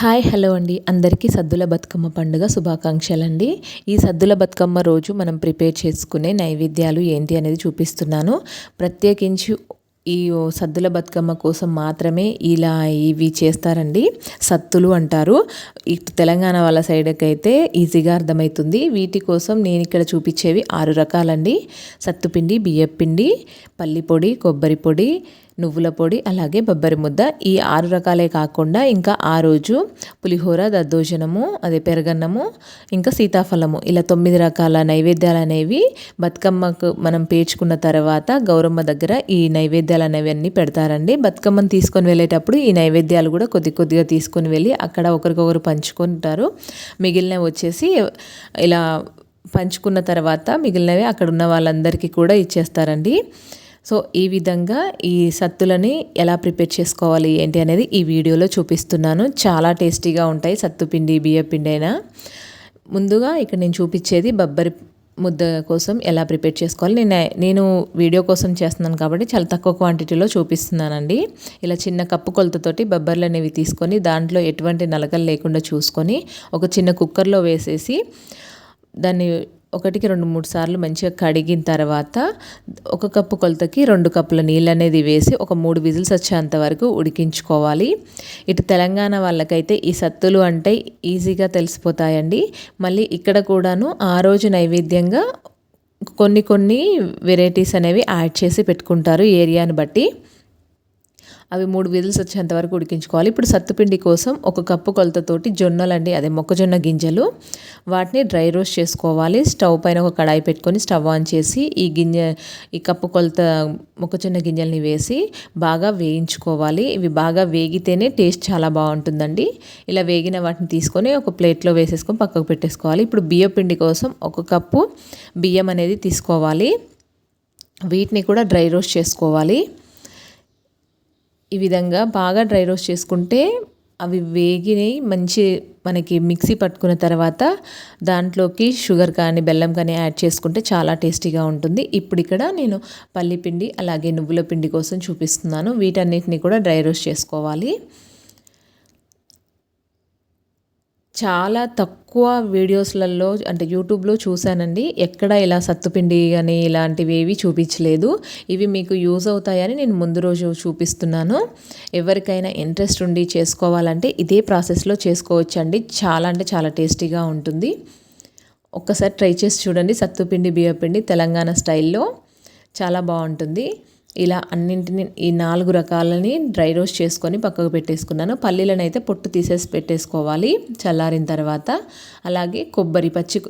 Hi hello అండి. అందరికీ సద్దుల బతుకమ్మ పండుగ శుభాకాంక్షలు అండి ఈ సద్దుల బతుకమ్మ రోజు మనం ప్రిపేర్ చేసుకునే నైవేద్యాలు ఏంటి అనేది చూపిస్తున్నాను. ప్రత్యేకించి ఈ సద్దుల బతుకమ్మ కోసం మాత్రమే ఇలా ఇవి చేస్తారండి. సత్తులు అంటారు. ఇటు తెలంగాణ వాళ్ళ సైడ్కి అయితే ఈజీగా అర్థమవుతుంది. వీటి కోసం నేను ఇక్కడ చూపించేవి ఆరు రకాలండి. సత్తుపిండి బియ్యపిండి పల్లిపొడి కొబ్బరి పొడి నువ్వుల పొడి అలాగే బొబ్బరి ముద్ద. ఈ ఆరు రకాలే కాకుండా ఇంకా ఆ రోజు పులిహోర దద్దోజనము అదే పెరగన్నము ఇంకా సీతాఫలము. ఇలా తొమ్మిది రకాల నైవేద్యాలు అనేవి బతుకమ్మకు మనం పేర్చుకున్న తర్వాత గౌరమ్మ దగ్గర ఈ నైవేద్యాలు అనేవి అన్నీ పెడతారండి. బతుకమ్మను తీసుకొని వెళ్ళేటప్పుడు ఈ నైవేద్యాలు కూడా కొద్ది కొద్దిగా తీసుకొని వెళ్ళి అక్కడ ఒకరికొకరు పంచుకుంటారు. మిగిలినవి వచ్చేసి ఇలా పంచుకున్న తర్వాత మిగిలినవి అక్కడ ఉన్న వాళ్ళందరికీ కూడా ఇచ్చేస్తారండి. సో ఈ విధంగా ఈ సత్తులని ఎలా ప్రిపేర్ చేసుకోవాలి ఏంటి అనేది ఈ వీడియోలో చూపిస్తున్నాను. చాలా టేస్టీగా ఉంటాయి సత్తుపిండి బియ్యపిండి అయినా. ముందుగా ఇక్కడ నేను చూపించేది బొబ్బరి ముద్ద కోసం ఎలా ప్రిపేర్ చేసుకోవాలి. నేను నేను వీడియో కోసం చేస్తున్నాను కాబట్టి చాలా తక్కువ క్వాంటిటీలో చూపిస్తున్నానండి. ఇలా చిన్న కప్పు కొలతతోటి బొబ్బర్లు అనేవి తీసుకొని దాంట్లో ఎటువంటి నలకలు లేకుండా చూసుకొని ఒక చిన్న కుక్కర్లో వేసేసి దాన్ని ఒకటికి రెండు మూడు సార్లు మంచిగా కడిగిన తర్వాత ఒక కప్పు కొలతకి రెండు కప్పుల నీళ్ళు అనేది వేసి ఒక మూడు విజిల్స్ వచ్చేంత వరకు ఉడికించుకోవాలి. ఇటు తెలంగాణ వాళ్ళకైతే ఈ సత్తులు అంటే ఈజీగా తెలిసిపోతాయండి. మళ్ళీ ఇక్కడ కూడాను ఆ రోజు నైవేద్యంగా కొన్ని కొన్ని వెరైటీస్ అనేవి యాడ్ చేసి పెట్టుకుంటారు ఏరియాని బట్టి. అవి మూడు విజిల్స్ వచ్చేంత వరకు ఉడికించుకోవాలి. ఇప్పుడు సత్తుపిండి కోసం ఒక కప్పు కొలతతోటి జొన్నలండి అదే మొక్కజొన్న గింజలు. వాటిని డ్రై రోస్ట్ చేసుకోవాలి. స్టవ్ పైన ఒక కడాయి పెట్టుకొని స్టవ్ ఆన్ చేసి ఈ గింజ ఈ కప్పు కొలత మొక్కజొన్న గింజల్ని వేసి బాగా వేయించుకోవాలి. ఇవి బాగా వేగితేనే టేస్ట్ చాలా బాగుంటుందండి. ఇలా వేగిన వాటిని తీసుకొని ఒక ప్లేట్లో వేసేసుకొని పక్కకు పెట్టేసుకోవాలి. ఇప్పుడు బియ్యపిండి కోసం ఒక కప్పు బియ్యం అనేది తీసుకోవాలి. వీటిని కూడా డ్రై రోస్ట్ చేసుకోవాలి. ఈ విధంగా బాగా డ్రై రోస్ట్ చేసుకుంటే అవి వేగినాయి మంచి మనకి మిక్సీ పట్టుకున్న తర్వాత దాంట్లోకి షుగర్ కానీ బెల్లం కానీ యాడ్ చేసుకుంటే చాలా టేస్టీగా ఉంటుంది. ఇప్పుడు ఇక్కడ నేను పల్లిపిండి అలాగే నువ్వుల పిండి కోసం చూపిస్తున్నాను. వీటన్నిటిని కూడా డ్రై రోస్ట్ చేసుకోవాలి. చాలా తక్కువ వీడియోస్లలో అంటే యూట్యూబ్లో చూశానండి. ఎక్కడ ఇలా సత్తుపిండి కానీ ఇలాంటివి ఏవి చూపించలేదు. ఇవి మీకు యూజ్ అవుతాయని నేను ముందు రోజు చూపిస్తున్నాను. ఎవరికైనా ఇంట్రెస్ట్ ఉండి చేసుకోవాలంటే ఇదే ప్రాసెస్లో చేసుకోవచ్చండి. చాలా అంటే చాలా టేస్టీగా ఉంటుంది. ఒక్కసారి ట్రై చేసి చూడండి. సత్తుపిండి బియ్యపిండి తెలంగాణ స్టైల్లో చాలా బాగుంటుంది. ఇలా అన్నింటిని ఈ నాలుగు రకాలని డ్రై రోస్ట్ చేసుకొని పక్కకు పెట్టేసుకున్నాను. పల్లీలను అయితే పొట్టు తీసేసి పెట్టేసుకోవాలి చల్లారిన తర్వాత. అలాగే కొబ్బరి పచ్చి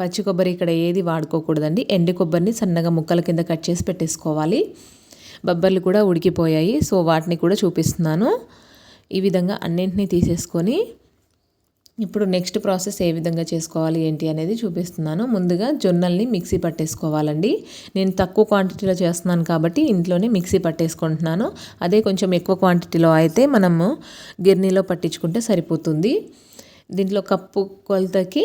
పచ్చి కొబ్బరి ఇక్కడ ఏది వాడుకోకూడదండి. ఎండి కొబ్బరిని సన్నగా ముక్కల కింద కట్ చేసి పెట్టేసుకోవాలి. బొబ్బర్లు కూడా ఉడికిపోయాయి సో వాటిని కూడా చూపిస్తున్నాను. ఈ విధంగా అన్నింటినీ తీసేసుకొని ఇప్పుడు నెక్స్ట్ ప్రాసెస్ ఏ విధంగా చేసుకోవాలి ఏంటి అనేది చూపిస్తున్నాను. ముందుగా జొన్నల్ని మిక్సీ పట్టేసుకోవాలండి. నేను తక్కువ క్వాంటిటీలో చేస్తున్నాను కాబట్టి ఇంట్లోనే మిక్సీ పట్టేసుకుంటున్నాను. అదే కొంచెం ఎక్కువ క్వాంటిటీలో అయితే మనము గిర్నీలో పట్టించుకుంటే సరిపోతుంది. దీంట్లో కప్పు కొలతకి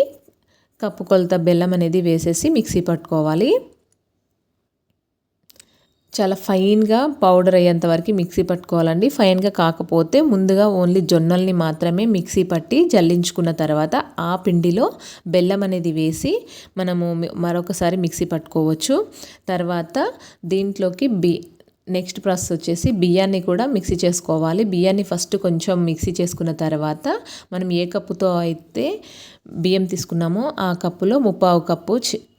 కప్పు కొలత బెల్లం అనేది వేసేసి మిక్సీ పట్టుకోవాలి. చాలా ఫైన్గా పౌడర్ అయ్యేంత వరకు మిక్సీ పట్టుకోవాలండి. ఫైన్గా కాకపోతే ముందుగా ఓన్లీ జొన్నల్ని మాత్రమే మిక్సీ పట్టి జల్లించుకున్న తర్వాత ఆ పిండిలో బెల్లం అనేది వేసి మనము మరొకసారి మిక్సీ పట్టుకోవచ్చు. తర్వాత దీంట్లోకి బి నెక్స్ట్ ప్రాసెస్ వచ్చేసి బియ్యాన్ని కూడా మిక్సీ చేసుకోవాలి. బియ్యాన్ని ఫస్ట్ కొంచెం మిక్సీ చేసుకున్న తర్వాత మనం ఏ కప్పుతో అయితే బియ్యం తీసుకున్నామో ఆ కప్పులో ముప్పావు కప్పు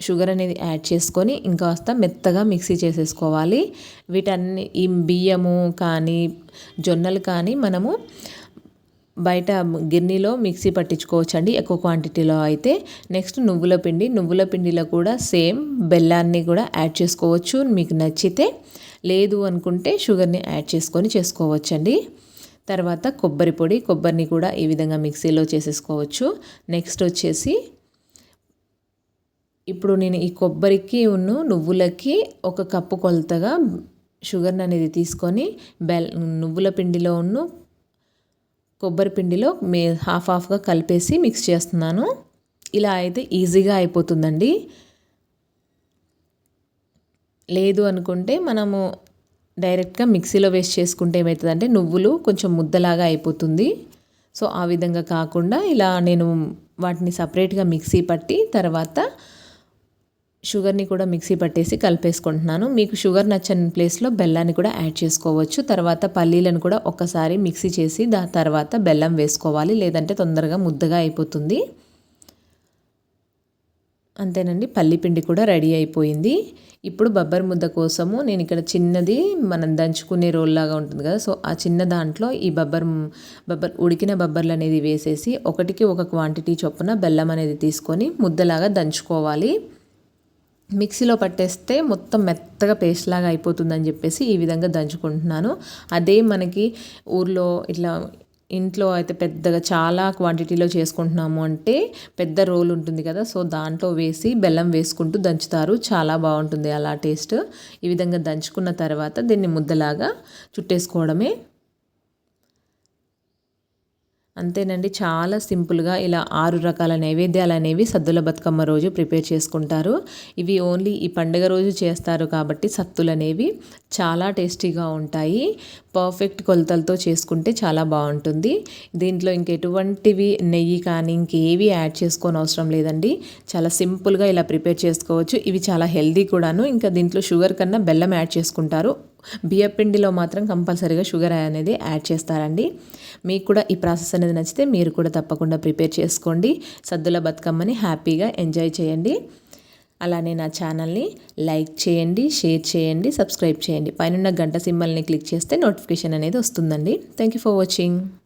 షుగర్ అనేది యాడ్ చేసుకొని ఇంకాస్త మెత్తగా మిక్సీ చేసేసుకోవాలి. వీటన్ని ఈ బియ్యము కానీ జొన్నలు కానీ మనము బయట గిన్నెలో మిక్సీ పట్టించుకోవచ్చండి ఎక్కువ క్వాంటిటీలో అయితే. నెక్స్ట్ నువ్వుల పిండి నువ్వుల పిండిలో కూడా సేమ్ బెల్లాన్ని కూడా యాడ్ చేసుకోవచ్చు. మీకు నచ్చితే లేదు అనుకుంటే షుగర్ని యాడ్ చేసుకొని చేసుకోవచ్చండి. తర్వాత కొబ్బరి పొడి కొబ్బరిని కూడా ఈ విధంగా మిక్సీలో చేసేసుకోవచ్చు. నెక్స్ట్ వచ్చేసి ఇప్పుడు నేను ఈ కొబ్బరికి ఉన్ను నువ్వులకి ఒక కప్పు కొలతగా షుగర్ని అనేది తీసుకొని బెల్ నువ్వుల పిండిలో ఉన్న కొబ్బరి పిండిలో మే హాఫ్ హాఫ్గా కలిపేసి మిక్స్ చేస్తున్నాను. ఇలా అయితే ఈజీగా అయిపోతుందండి. లేదు అనుకుంటే మనము డైరెక్ట్గా మిక్సీలో వేస్ట్ చేసుకుంటే ఏమవుతుందంటే నువ్వులు కొంచెం ముద్దలాగా అయిపోతుంది. సో ఆ విధంగా కాకుండా ఇలా నేను వాటిని సపరేట్గా మిక్సీ పట్టి తర్వాత షుగర్ని కూడా మిక్సీ పట్టేసి కలిపేసుకుంటున్నాను. మీకు షుగర్ నచ్చని ప్లేస్లో బెల్లాన్ని కూడా యాడ్ చేసుకోవచ్చు. తర్వాత పల్లీలను కూడా ఒకసారి మిక్సీ చేసి దాని తర్వాత బెల్లం వేసుకోవాలి. లేదంటే తొందరగా ముద్దగా అయిపోతుంది. అంతేనండి పల్లిపిండి కూడా రెడీ అయిపోయింది. ఇప్పుడు బబ్బర్ ముద్ద కోసము నేను ఇక్కడ చిన్నది మనం దంచుకునే రోల్ లాగా ఉంటుంది కదా సో ఆ చిన్న దాంట్లో ఈ బబ్బర్ బబ్బర్ ఉడికిన బబ్బర్లు అనేది వేసేసి ఒకటికి ఒక క్వాంటిటీ చొప్పున బెల్లం అనేది తీసుకొని ముద్దలాగా దంచుకోవాలి. మిక్సీలో పట్టేస్తే మొత్తం మెత్తగా పేస్ట్ లాగా అయిపోతుందని చెప్పేసి ఈ విధంగా దంచుకుంటున్నాను. అదే మనకి ఊర్లో ఇట్లా ఇంట్లో అయితే పెద్దగా చాలా క్వాంటిటీలో చేసుకుంటున్నాము అంటే పెద్ద రోల్ ఉంటుంది కదా సో దాంట్లో వేసి బెల్లం వేసుకుంటూ దంచుతారు. చాలా బాగుంటుంది అలా టేస్ట్ ఈ విధంగా దంచుకున్న తర్వాత దీన్ని ముద్దలాగా చుట్టేసుకోవడమే. అంతేనండి. చాలా సింపుల్గా ఇలా ఆరు రకాల నైవేద్యాలు అనేవి సద్దుల బతుకమ్మ రోజు ప్రిపేర్ చేసుకుంటారు. ఇవి ఓన్లీ ఈ పండుగ రోజు చేస్తారు కాబట్టి సత్తులు అనేవి చాలా టేస్టీగా ఉంటాయి. పర్ఫెక్ట్ కొలతలతో చేసుకుంటే చాలా బాగుంటుంది. దీంట్లో ఇంకెటువంటివి నెయ్యి కానీ ఇంకేవి యాడ్ చేసుకోని అవసరం లేదండి. చాలా సింపుల్గా ఇలా ప్రిపేర్ చేసుకోవచ్చు. ఇవి చాలా హెల్దీ కూడాను. ఇంకా దీంట్లో షుగర్ కన్నా బెల్లం యాడ్ చేసుకుంటారు. బియ్యపిండిలో మాత్రం కంపల్సరీగా షుగర్ అనేది యాడ్ చేస్తారండి. మీకు కూడా ఈ ప్రాసెస్ అనేది నచ్చితే మీరు కూడా తప్పకుండా ప్రిపేర్ చేసుకోండి. సద్దుల బతుకమ్మని హ్యాపీగా ఎంజాయ్ చేయండి. అలానే నా ఛానల్ని లైక్ చేయండి షేర్ చేయండి సబ్స్క్రైబ్ చేయండి. పైన గంట సింబల్ని క్లిక్ చేస్తే నోటిఫికేషన్ అనేది వస్తుందండి. Thank you for watching.